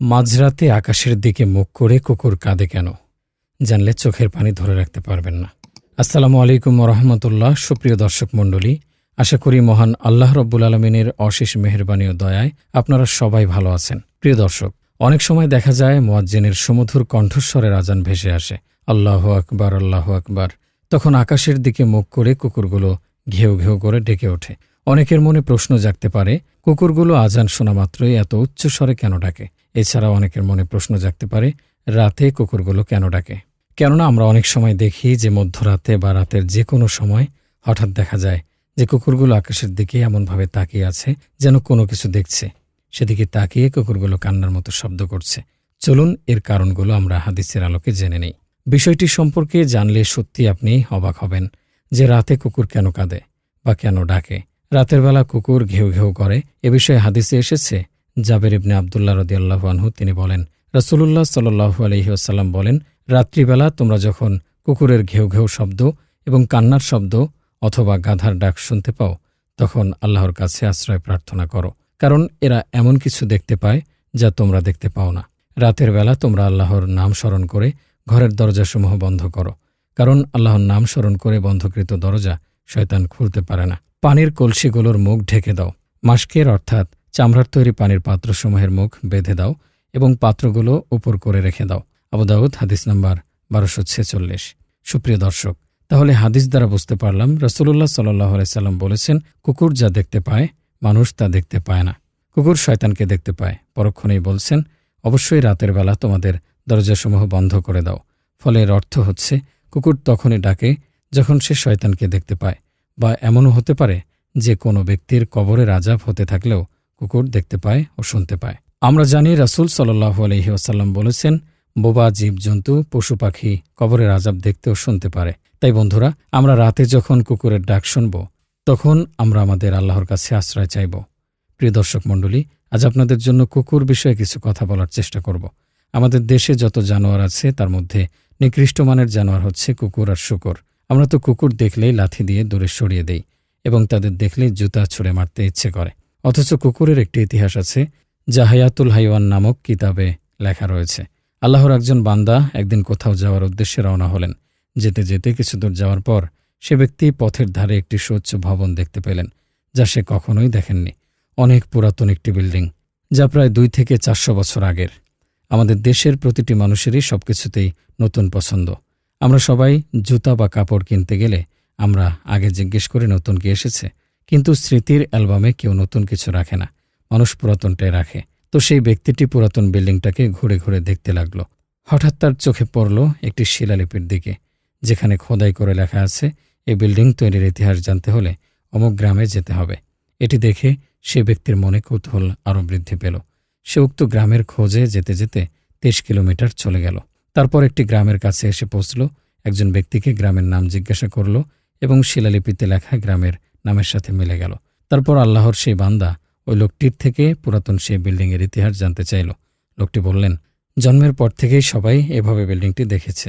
মাঝরাতে আকাশের দিকে মুখ করে কুকুর কাঁদে কেন? জানলে চোখের পানি ধরে রাখতে পারবেন না। আসসালামু আলাইকুম রহমতুল্লাহ, সুপ্রিয় দর্শক মণ্ডলী, আশা করি মহান আল্লাহ রব্বুল আলমিনের অশেষ মেহরবানি ও দয়ায় আপনারা সবাই ভালো আছেন। প্রিয় দর্শক, অনেক সময় দেখা যায় মোয়াজ্জেনের সুমধুর কণ্ঠস্বরের আজান ভেসে আসে। আল্লাহ আকবার আল্লাহ আকবার। তখন আকাশের দিকে মুখ করে কুকুরগুলো ঘেউ ঘেউ করে ডেকে ওঠে। অনেকের মনে প্রশ্ন জাগতে পারে, কুকুরগুলো আজান শোনা মাত্রই এত উচ্চ স্বরে কেন ডাকে? এছাড়া অনেকের মনে প্রশ্ন জাগতে পারে, রাতে কুকুরগুলো কেন ডাকে? কেননা আমরা অনেক সময় দেখি যে মধ্যরাতে বা রাতের যে কোনো সময় হঠাৎ দেখা যায় যে কুকুরগুলো আকাশের দিকে এমনভাবে তাকিয়ে আছে যেন কোনো কিছু দেখছে। সেদিকে তাকিয়ে কুকুরগুলো কান্নার মতো শব্দ করছে। চলুন এর কারণগুলো আমরা হাদিসের আলোকে জেনে নেই। বিষয়টি সম্পর্কে জানলে সত্যি আপনি অবাক হবেন যে রাতে কুকুর কেন কাঁদে বা কেন ডাকে। রাতের বেলা কুকুর ঘেউ ঘেউ করে। এ বিষয়ে হাদিসে এসেছে, জাবের ইবনে আবদুল্লাহ রদিয়াল্লাহু আনহু, তিনি বলেন রসুল্লাহ সাল্লু আলহিহাসাল্লাম বলেন, রাত্রিবেলা তোমরা যখন কুকুরের ঘেউ ঘেউ শব্দ এবং কান্নার শব্দ অথবা গাধার ডাক শুনতে পাও, তখন আল্লাহর কাছে আশ্রয় প্রার্থনা করো, কারণ এরা এমন কিছু দেখতে পায় যা তোমরা দেখতে পাও না। রাতের বেলা তোমরা আল্লাহর নাম স্মরণ করে ঘরের দরজাসমূহ বন্ধ করো, কারণ আল্লাহর নাম স্মরণ করে বন্ধকৃত দরজা শয়তান খুলতে পারে না। পানির কলসিগুলোর মুখ ঢেকে দাও। মাস্কের অর্থাৎ চামড়ার তৈরি পানির পাত্রসমূহের মুখ বেঁধে দাও এবং পাত্রগুলো উপর করে রেখে দাও। আবুদাউদ হাদিস নাম্বার বারোশো ছেচল্লিশ। সুপ্রিয় দর্শক, তাহলে হাদিস দ্বারা বুঝতে পারলাম রসুল্লাহ সাল্লাহ সাল্লাম বলেছেন, কুকুর যা দেখতে পায়, মানুষ তা দেখতে পায় না। কুকুর শয়তানকে দেখতে পায়। পরক্ষণেই বলছেন, অবশ্যই রাতের বেলা তোমাদের দরজাসমূহ বন্ধ করে দাও। ফলে এর অর্থ হচ্ছে, কুকুর তখনই ডাকে যখন সে শয়তানকে দেখতে পায়, বা এমনও হতে পারে যে কোনো ব্যক্তির কবরের আজাব হতে থাকলেও কুকুর দেখতে পায় ও শুনতে পায়। আমরা জানি রাসুল সাল্লাহ আলহি আসাল্লাম বলেছেন, বোবা জীবজন্তু পশু, পাখি কবরের আজাব দেখতে ও শুনতে পারে। তাই বন্ধুরা, আমরা রাতে যখন কুকুরের ডাক শুনব, তখন আমরা আমাদের আল্লাহর কাছে আশ্রয় চাইব। প্রিয় দর্শক মণ্ডলী, আজ আপনাদের জন্য কুকুর বিষয়ে কিছু কথা বলার চেষ্টা করব। আমাদের দেশে যত জানোয়ার আছে, তার মধ্যে নিকৃষ্ট মানের জানোয়ার হচ্ছে কুকুর আর শুকর। আমরা তো কুকুর দেখলেই লাথি দিয়ে দূরে সরিয়ে দেই এবং তাদের দেখলেই জুতা ছুঁড়ে মারতে ইচ্ছে করে। অথচ কুকুরের একটি ইতিহাস আছে, যা হায়াতুল হাইওয়ান নামক কিতাবে লেখা রয়েছে। আল্লাহর একজন বান্দা একদিন কোথাও যাওয়ার উদ্দেশ্যে রওনা হলেন। যেতে যেতে কিছু দূর যাওয়ার পর সে ব্যক্তি পথের ধারে একটি স্বচ্ছ ভবন দেখতে পেলেন, যা সে কখনোই দেখেননি। অনেক পুরাতন একটি বিল্ডিং, যা প্রায় দুই থেকে চারশো বছর আগের। আমাদের দেশের প্রতিটি মানুষেরই সবকিছুতেই নতুন পছন্দ। আমরা সবাই জুতা বা কাপড় কিনতে গেলে আমরা আগে জিজ্ঞেস করে, নতুন কি এসেছে? কিন্তু স্মৃতির অ্যালবামে কেউ নতুন কিছু রাখে না। মানুষ পুরাতনটাই রাখে। তো সেই ব্যক্তিটি পুরাতন বিল্ডিংটাকে ঘুরে ঘুরে দেখতে লাগল। হঠাৎ তার চোখে পড়ল একটি শিলালিপির দিকে, যেখানে খোদাই করে লেখা আছে এই বিল্ডিং তৈরির ইতিহাস জানতে হলে অমুক গ্রামে যেতে হবে। এটি দেখে সে ব্যক্তির মনে কৌতূহল আরও বৃদ্ধি পেল। সে উক্ত গ্রামের খোঁজে যেতে যেতে তেইশ কিলোমিটার চলে গেল। তারপর একটি গ্রামের কাছে এসে পৌঁছল, একজন ব্যক্তিকে গ্রামের নাম জিজ্ঞাসা করল এবং শিলালিপিতে লেখা গ্রামের নামের সাথে মিলে গেল। তারপর আল্লাহর সেই বান্দা ওই লোকটির থেকে পুরাতন সেই বিল্ডিংয়ের ইতিহাস জানতে চাইল। লোকটি বললেন, জন্মের পর থেকেই সবাই এভাবে বিল্ডিংটি দেখেছে।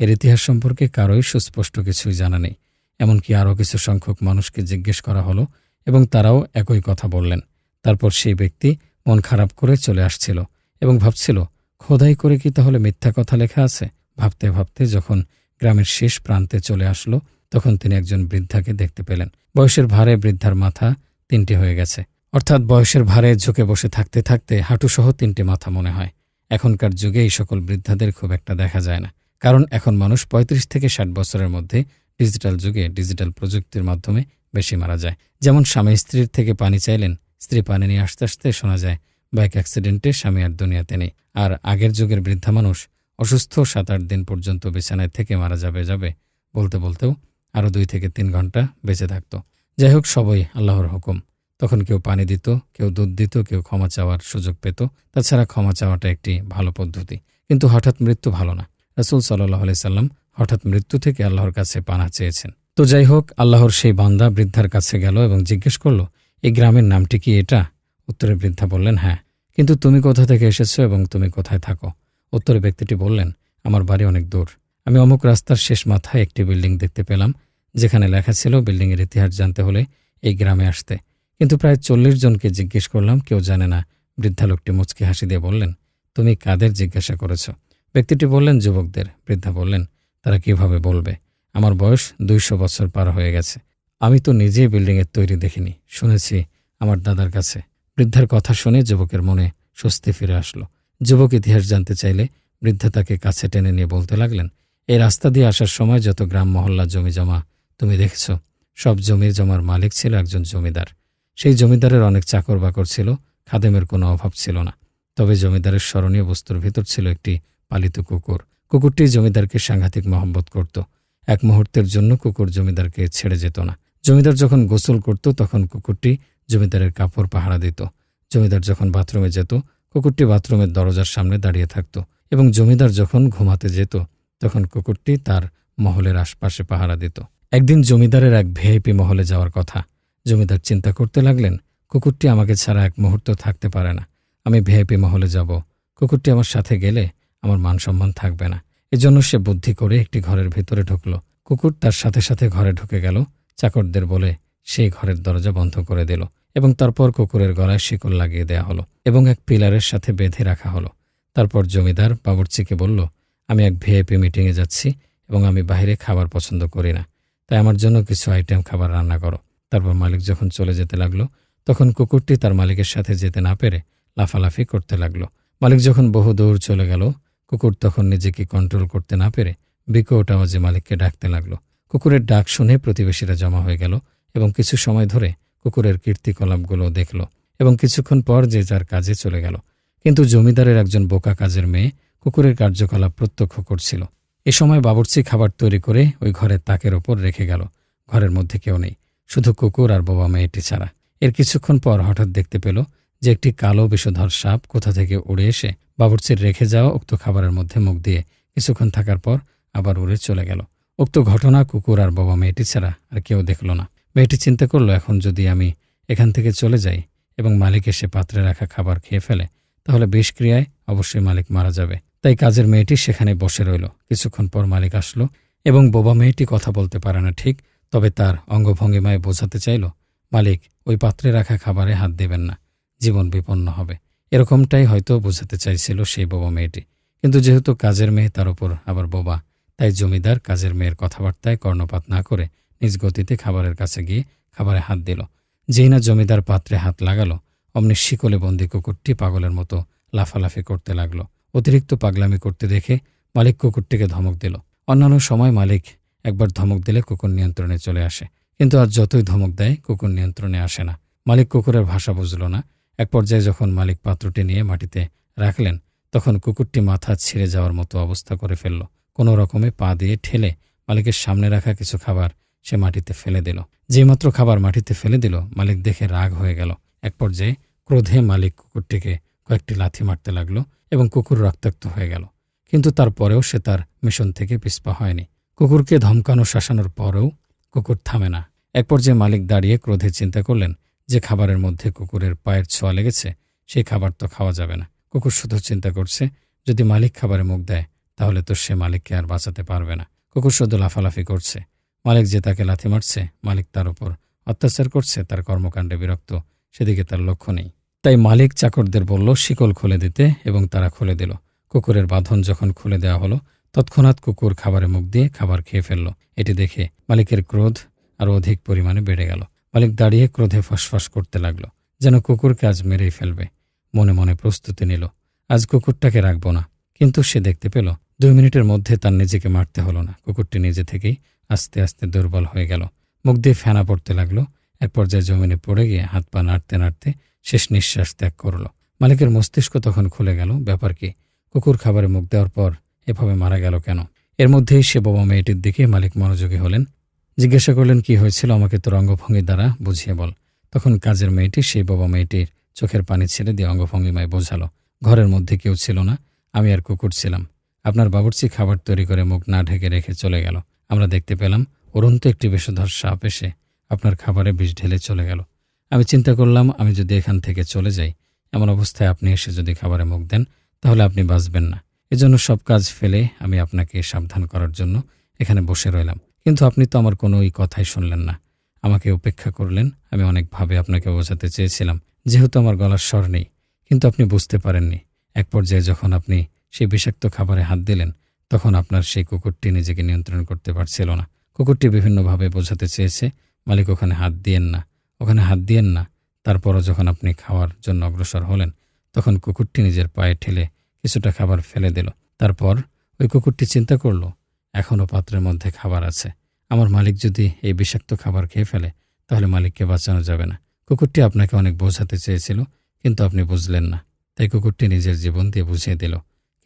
এর ইতিহাস সম্পর্কে কারোই সুস্পষ্ট কিছুই জানা নেই। এমনকি আরও কিছু সংখ্যক মানুষকে জিজ্ঞেস করা হলো এবং তারাও একই কথা বললেন। তারপর সেই ব্যক্তি মন খারাপ করে চলে আসছিল এবং ভাবছিল, খোদাই করে কি তাহলে মিথ্যা কথা লেখা আছে? ভাবতে ভাবতে যখন গ্রামের শেষ প্রান্তে চলে আসলো, তখন তিনি একজন বৃদ্ধাকে দেখতে পেলেন। বয়সের ভারে বৃদ্ধার মাথা তিনটি হয়ে গেছে। অর্থাৎ বয়সের ভারে ঝুঁকে বসে থাকতে থাকতে হাঁটুসহ তিনটি মাথা মনে হয়। এখনকার যুগে এই সকল বৃদ্ধাদের খুব একটা দেখা যায় না। কারণ এখন মানুষ ৩৫ থেকে ষাট বছরের মধ্যে ডিজিটাল যুগে ডিজিটাল প্রযুক্তির মাধ্যমে বেশি মারা যায়। যেমন স্বামী স্ত্রীর থেকে পানি চাইলেন স্ত্রী পানি নিয়ে আসতে আসতে শোনা যায়, বাইক অ্যাক্সিডেন্টে স্বামী আর দুনিয়াতে নেই আর আগের যুগের বৃদ্ধা মানুষ অসুস্থ সাত আট দিন পর্যন্ত বিছানায় থেকে মারা যাবে যাবে বলতে বলতেও আরও দুই থেকে তিন ঘণ্টা বেঁচে থাকত। যাই হোক, সবই আল্লাহর হুকুম। তখন কেউ পানি দিত, কেউ দুধ দিত, কেউ ক্ষমা চাওয়ার সুযোগ পেত। তাছাড়া ক্ষমা চাওয়াটা একটি ভালো পদ্ধতি। কিন্তু হঠাৎ মৃত্যু ভালো না। রসুল সাল্লাহ সাল্লাম হঠাৎ মৃত্যু থেকে আল্লাহর কাছে পানা চেয়েছেন। তো যাই হোক, আল্লাহর সেই বান্দা বৃদ্ধার কাছে গেল এবং জিজ্ঞেস করল এই গ্রামের নামটি কি এটা? উত্তরে বৃদ্ধা বললেন হ্যাঁ। কিন্তু তুমি কোথা থেকে এসেছ এবং তুমি কোথায় থাকো? উত্তরে ব্যক্তিটি বললেন, আমার বাড়ি অনেক দূর। আমি অমুক রাস্তার শেষ মাথায় একটি বিল্ডিং দেখতে পেলাম, যেখানে লেখা ছিল, বিল্ডিংয়ের ইতিহাস জানতে হলে এই গ্রামে আসতে। কিন্তু প্রায় চল্লিশ জনকে জিজ্ঞেস করলাম, কেউ জানে না? বৃদ্ধা লোকটি মুচকি হাসি দিয়ে বললেন, তুমি কাদের জিজ্ঞাসা করেছ? ব্যক্তিটি বললেন, যুবকদের। বৃদ্ধা বললেন, তারা কীভাবে বলবে? আমার বয়স দুইশো বছর পার হয়ে গেছে। আমি তো নিজেই বিল্ডিংয়ের তৈরি দেখিনি, শুনেছি আমার দাদার কাছে। বৃদ্ধার কথা শুনে যুবকের মনে স্বস্তি ফিরে আসলো। যুবক ইতিহাস জানতে চাইলে বৃদ্ধা তাকে কাছে টেনে নিয়ে বলতে লাগলেন এই রাস্তা দিয়ে আসার সময় যত গ্রাম মহল্লা জমি জমা, তুমি দেখেছ? সব জমি জমার মালিক ছিল একজন জমিদার। সেই জমিদারের অনেক চাকর বাকর ছিল, খাদেমের কোনো অভাব ছিল না। তবে জমিদারের স্মরণীয় বস্তুর ভিতর ছিল একটি পালিত কুকুর। কুকুরটি জমিদারকে সাংঘাতিক মহব্বত করত। এক মুহূর্তের জন্য কুকুর জমিদারকে ছেড়ে যেত না। জমিদার যখন গোসল করত, তখন কুকুরটি জমিদারের কাপড় পাহারা দিত। জমিদার যখন বাথরুমে যেত, কুকুরটি বাথরুমের দরজার সামনে দাঁড়িয়ে থাকত এবং জমিদার যখন ঘুমাতে যেত, তখন কুকুরটি তার মহলের আশপাশে পাহারা দিত। একদিন জমিদারের এক ভিআইপি মহলে যাওয়ার কথা। জমিদার চিন্তা করতে লাগলেন, কুকুরটি আমাকে ছাড়া এক মুহূর্ত থাকতে পারে না। আমি ভিআইপি মহলে যাব। কুকুরটি আমার সাথে গেলে আমার মান সম্মান থাকবে না। এজন্য সে বুদ্ধি করে একটি ঘরের ভেতরে ঢুকল। কুকুর তার সাথে সাথে ঘরে ঢুকে গেল। চাকরদের বলে সেই ঘরের দরজা বন্ধ করে দিল এবং তারপর কুকুরের গলায় শিকল লাগিয়ে দেয়া হলো এবং এক পিলারের সাথে বেঁধে রাখা হলো। তারপর জমিদার বাবুর্চিকে বলল, আমি এক ভিআইপি মিটিংয়ে যাচ্ছি এবং আমি বাইরে খাবার পছন্দ করি না, তাই আমার জন্য কিছু আইটেম খাবার রান্না করো। তারপর মালিক যখন চলে যেতে লাগল, তখন কুকুরটি তার মালিকের সাথে যেতে না পেরে লাফালাফি করতে লাগল। মালিক যখন বহু দৌড় চলে গেল, কুকুর তখন নিজেকে কন্ট্রোল করতে না পেরে বিকট আওয়াজে মালিককে ডাকতে লাগল। কুকুরের ডাক শুনে প্রতিবেশীরা জমা হয়ে গেল এবং কিছু সময় ধরে কুকুরের কীর্তিকলাপগুলো দেখল এবং কিছুক্ষণ পর যে যার কাজে চলে গেল। কিন্তু জমিদারের একজন বোকা কাজের মেয়ে কুকুরের কার্যকলাপ প্রত্যক্ষ করছিল। এ সময় বাবুর্চি খাবার তৈরি করে ওই ঘরের তাকের ওপর রেখে গেল। ঘরের মধ্যে কেউ নেই, শুধু কুকুর আর বাবা মেয়েটি ছাড়া। এর কিছুক্ষণ পর হঠাৎ দেখতে পেল যে একটি কালো বিষধর সাপ কোথা থেকে উড়ে এসে বাবুর্চির রেখে যাওয়া উক্ত খাবারের মধ্যে মুখ দিয়ে কিছুক্ষণ থাকার পর আবার উড়ে চলে গেল। উক্ত ঘটনা কুকুর আর বাবা মেয়েটি ছাড়া আর কেউ দেখল না। মেয়েটি চিন্তা করল, এখন যদি আমি এখান থেকে চলে যাই এবং মালিক এসে পাত্রে রাখা খাবার খেয়ে ফেলে, তাহলে বিষক্রিয়ায় অবশ্যই মালিক মারা যাবে। তাই কাজের মেয়েটি সেখানে বসে রইল। কিছুক্ষণ পর মালিক আসলো এবং বোবা মেয়েটি কথা বলতে পারে না ঠিক, তবে তার অঙ্গভঙ্গিমায় বোঝাতে চাইল, মালিক, ওই পাত্রে রাখা খাবারে হাত দেবেন না, জীবন বিপন্ন হবে। এরকমটাই হয়তো বোঝাতে চাইছিল সেই বোবা মেয়েটি। কিন্তু যেহেতু কাজের মেয়ে, তার উপর আবার বোবা তাই জমিদার কাজের মেয়ের কথাবার্তায় কর্ণপাত না করে নিজ গতিতে খাবারের কাছে গিয়ে খাবারে হাত দিল। যেই না জমিদার পাত্রে হাত লাগালো, অমনি শিকলে বন্দি কুকুরটি পাগলের মতো লাফালাফি করতে লাগল। অতিরিক্ত পাগলামি করতে দেখে মালিক কুকুরটিকে ধমক দিল। অন্যান্য সময় মালিক একবার ধমক দিলে কুকুর নিয়ন্ত্রণে চলে আসে, কিন্তু আজ যতই ধমক দেয়, কুকুর নিয়ন্ত্রণে আসে না। মালিক কুকুরের ভাষা বুঝল না। এক পর্যায়ে যখন মালিক পাত্রটি নিয়ে মাটিতে রাখলেন, তখন কুকুরটি মাথা ছিঁড়ে যাওয়ার মতো অবস্থা করে ফেলল। কোনো রকমে পা দিয়ে ঠেলে মালিকের সামনে রাখা কিছু খাবার সে মাটিতে ফেলে দিল। যেইমাত্র খাবার মাটিতে ফেলে দিল, মালিক দেখে রাগ হয়ে গেল। এক পর্যায়ে ক্রোধে মালিক কুকুরটিকে কয়েকটি লাথি মারতে লাগল এবং কুকুর রক্তাক্ত হয়ে গেল। কিন্তু তারপরেও সে তার মিশন থেকে পিছপা হয়নি। কুকুরকে ধমকানো শাসানোর পরেও কুকুর থামে না। এক পর্যায়ে মালিক দাঁড়িয়ে ক্রোধে চিন্তা করলেন, যে খাবারের মধ্যে কুকুরের পায়ের ছোঁয়া লেগেছে, সেই খাবার তো খাওয়া যাবে না। কুকুর শুধু চিন্তা করছে, যদি মালিক খাবারে মুখ দেয় তাহলে তো সে মালিককে আর বাঁচাতে পারবে না। কুকুর শুধু লাফালাফি করছে। মালিক যে তাকে লাথি মারছে, মালিক তার উপর অত্যাচার করছে, তার কর্মকাণ্ডে বিরক্ত, সেদিকে তার লক্ষ্য নেই। তাই মালিক চাকরদের বলল, শিকল খুলে দিতে। এবং তারা খুলে দিল। কুকুরের বাঁধন যখন খুলে দেওয়া হলো, তৎক্ষণাৎ কুকুর খাবারে মুখ দিয়ে খাবার খেয়ে ফেলল। এটি দেখে মালিকের ক্রোধ আরও অধিক পরিমাণে বেড়ে গেল। মালিক দাঁড়িয়ে ক্রোধে ফসফস করতে লাগল, যেন কুকুরকে আজ মেরেই ফেলবে। মনে মনে প্রস্তুতি নিল, আজ কুকুরটাকে রাখব না। কিন্তু সে দেখতে পেল দুই মিনিটের মধ্যে তার নিজেকে মারতে হলো না। কুকুরটি নিজে থেকেই আস্তে আস্তে দুর্বল হয়ে গেল। মুখ দিয়ে ফেনা পড়তে লাগল। এক পর্যায়ে জমিনে পড়ে গিয়ে হাত পা নাড়তে নাড়তে শেষ নিঃশ্বাস ত্যাগ করল। মালিকের মস্তিষ্ক তখন খুলে গেল। ব্যাপার কি? কুকুর খাবারে মুখ দেওয়ার পর এভাবে মারা গেল কেন? এর মধ্যেই সে বাবা মেয়েটির দিকে মালিক মনোযোগী হলেন। জিজ্ঞাসা করলেন, কি হয়েছিল আমাকে তোর অঙ্গভঙ্গি দ্বারা? বুঝিয়ে বল। তখন কাজের মেয়েটি সেই বাবা মেয়েটির চোখের পানি ছেড়ে দিয়ে অঙ্গভঙ্গিমায় বোঝালো, ঘরের মধ্যে কেউ ছিল না, আমি আর কুকুর ছিলাম। আপনার বাবুর্চি খাবার তৈরি করে মুখ না ঢেকে রেখে চলে গেল। আমরা দেখতে পেলাম উড়ন্ত একটি বিষধর সাপ এসে আপনার খাবারে বিষ ঢেলে চলে গেল। আমি চিন্তা করলাম, আমি যদি এখান থেকে চলে যাই, এমন অবস্থায় আপনি এসে যদি খাবারে মুখ দেন, তাহলে আপনি বাঁচবেন না। এজন্য সব কাজ ফেলে আমি আপনাকে সাবধান করার জন্য এখানে বসে রইলাম। কিন্তু আপনি তো আমার কোনো ওই কথাই শুনলেন না। আমাকে উপেক্ষা করলেন, আমি অনেকভাবে আপনাকে বোঝাতে চেয়েছিলাম। যেহেতু আমার গলার স্বর নেই, কিন্তু আপনি বুঝতে পারেননি। এক পর্যায়ে যখন আপনি সেই বিষাক্ত খাবারে হাত দিলেন, তখন আপনার সেই কুকুরটি নিজেকে নিয়ন্ত্রণ করতে পারছিল না। কুকুরটি বিভিন্নভাবে বোঝাতে চেয়েছে, মালিক ওখানে হাত দিয়েন না, ওখানে হাত দিয়েন না। তারপরও যখন আপনি খাওয়ার জন্য অগ্রসর হলেন, তখন কুকুরটি নিজের পায়ে ঠেলে কিছুটা খাবার ফেলে দিল। তারপর ওই কুকুরটি চিন্তা করল এখনও পাত্রের মধ্যে খাবার আছে। আমার মালিক যদি এই বিষাক্ত খাবার খেয়ে ফেলে, তাহলে মালিককে বাঁচানো যাবে না। কুকুরটি আপনাকে অনেক বোঝাতে চেয়েছিল, কিন্তু আপনি বুঝলেন না। তাই কুকুরটি নিজের জীবন দিয়ে বুঝিয়ে দিল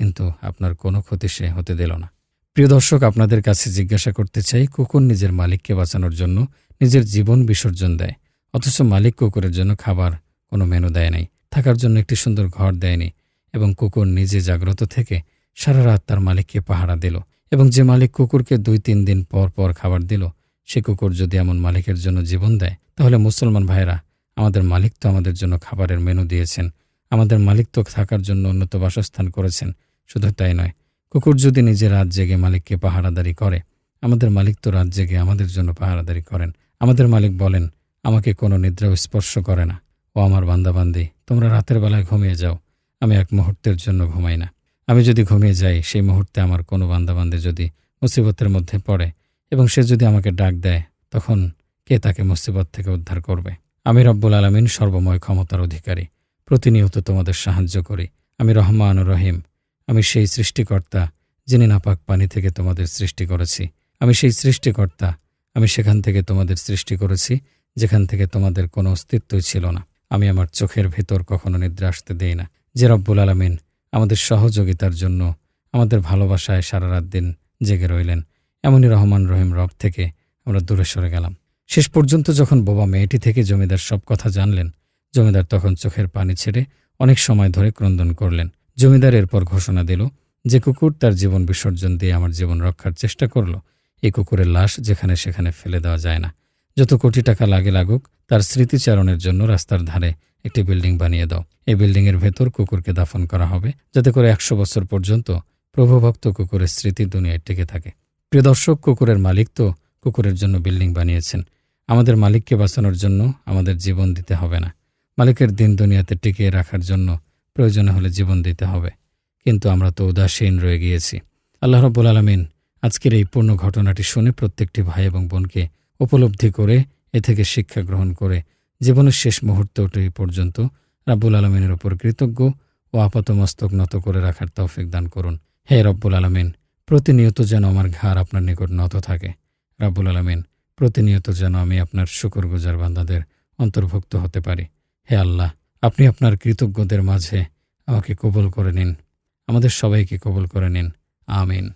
কিন্তু আপনার কোনো ক্ষতি সে হতে দিল না। প্রিয় দর্শক, আপনাদের কাছে জিজ্ঞাসা করতে চাই, কুকুর নিজের মালিককে বাঁচানোর জন্য নিজের জীবন বিসর্জন দেয়? অথচ মালিক কুকুরের জন্য খাবার কোনো মেনু দেয় নাই, থাকার জন্য একটি সুন্দর ঘর দেয়নি এবং কুকুর নিজে জাগ্রত থেকে সারা রাত তার মালিককে পাহারা দিল এবং যে মালিক কুকুরকে দুই তিন দিন পর পর খাবার দিল, সে কুকুর যদি এমন মালিকের জন্য জীবন দেয়, তাহলে মুসলমান ভাইরা আমাদের মালিক তো আমাদের জন্য খাবারের মেনু দিয়েছেন। আমাদের মালিক তো থাকার জন্য উন্নত বাসস্থান করেছেন, শুধু তাই নয়। কুকুর যদি নিজে রাত জেগে মালিককে পাহারাদারি করে, আমাদের মালিক তো রাত জেগে আমাদের জন্য পাহারাদারি করেন। আমাদের মালিক বলেন, আমাকে কোনো নিদ্রাও স্পর্শ করে না। ও আমার বান্দাবান্দি, তোমরা রাতের বেলায় ঘুমিয়ে যাও। আমি এক মুহূর্তের জন্য ঘুমাই না। আমি যদি ঘুমিয়ে যাই, সেই মুহূর্তে আমার কোনো বান্দাবান্দি যদি মুসিবতের মধ্যে পড়ে এবং সে যদি আমাকে ডাক দেয়, তখন কে তাকে মুসিবত থেকে উদ্ধার করবে? আমি রব্বুল আলমিন সর্বময় ক্ষমতার অধিকারী। প্রতিনিয়ত তোমাদের সাহায্য করি। আমি রহমান রহিম। আমি সেই সৃষ্টিকর্তা যিনি নাপাক পানি থেকে তোমাদের সৃষ্টি করেছি। আমি সেই সৃষ্টিকর্তা। আমি সেখান থেকে তোমাদের সৃষ্টি করেছি, যেখান থেকে তোমাদের কোনো অস্তিত্বই ছিল না। আমি আমার চোখের ভেতর কখনো নিদ্রা আসতে দেই না। যে রব্বুল আলমিন আমাদের সহযোগিতার জন্য আমাদের ভালোবাসায় সারা রাত দিন জেগে রইলেন, এমনই রহমান রহিম রব থেকে আমরা দূরে সরে গেলাম। শেষ পর্যন্ত যখন বোবা মেয়েটি থেকে জমিদার সব কথা জানলেন জমিদার তখন চোখের পানি ছেড়ে অনেক সময় ধরে ক্রন্দন করলেন। জমিদার এরপর ঘোষণা দিল যে কুকুর তার জীবন বিসর্জন দিয়ে আমার জীবন রক্ষার চেষ্টা করল। এই কুকুরের লাশ যেখানে সেখানে ফেলে দেওয়া যায় না। যত কোটি টাকা লাগে লাগুক, তার স্মৃতিচারণের জন্য রাস্তার ধারে একটি বিল্ডিং বানিয়ে দাও। এই বিল্ডিংয়ের ভেতর কুকুরকে দাফন করা হবে, যাতে করে একশো বছর পর্যন্ত প্রভুভক্ত কুকুরের স্মৃতি দুনিয়ায় টিকে থাকে। প্রিয় দর্শক, কুকুরের মালিক তো কুকুরের জন্য বিল্ডিং বানিয়েছেন। আমাদের মালিককে বাঁচানোর জন্য আমাদের জীবন দিতে হবে না। মালিকের দিন দুনিয়াতে টিকিয়ে রাখার জন্য প্রয়োজন হলে জীবন দিতে হবে। কিন্তু আমরা তো উদাসীন রয়ে গিয়েছি। আল্লাহ রব্বুল আলমিন আজকের এই পূর্ণ ঘটনাটি শুনে প্রত্যেকটি ভাই এবং বোনকে উপলব্ধি করে, এ থেকে শিক্ষা গ্রহণ করে জীবনের শেষ মুহূর্তটি পর্যন্ত রাব্বুল আলমিনের ওপর কৃতজ্ঞ ও আপাতমস্তক নত করে রাখার তৌফিক দান করুন। হে রব্বুল আলমিন, প্রতিনিয়ত যেন আমার ঘাড় আপনার নিকট নত থাকে। রাব্বুল আলমিন, প্রতিনিয়ত যেন আমি আপনার শুকর গুজার বান্দাদের অন্তর্ভুক্ত হতে পারি। হে আল্লাহ, আপনি আপনার কৃতজ্ঞদের মাঝে আমাকে কবুল করে নিন। আমাদের সবাইকে কবুল করে নিন। আমিন।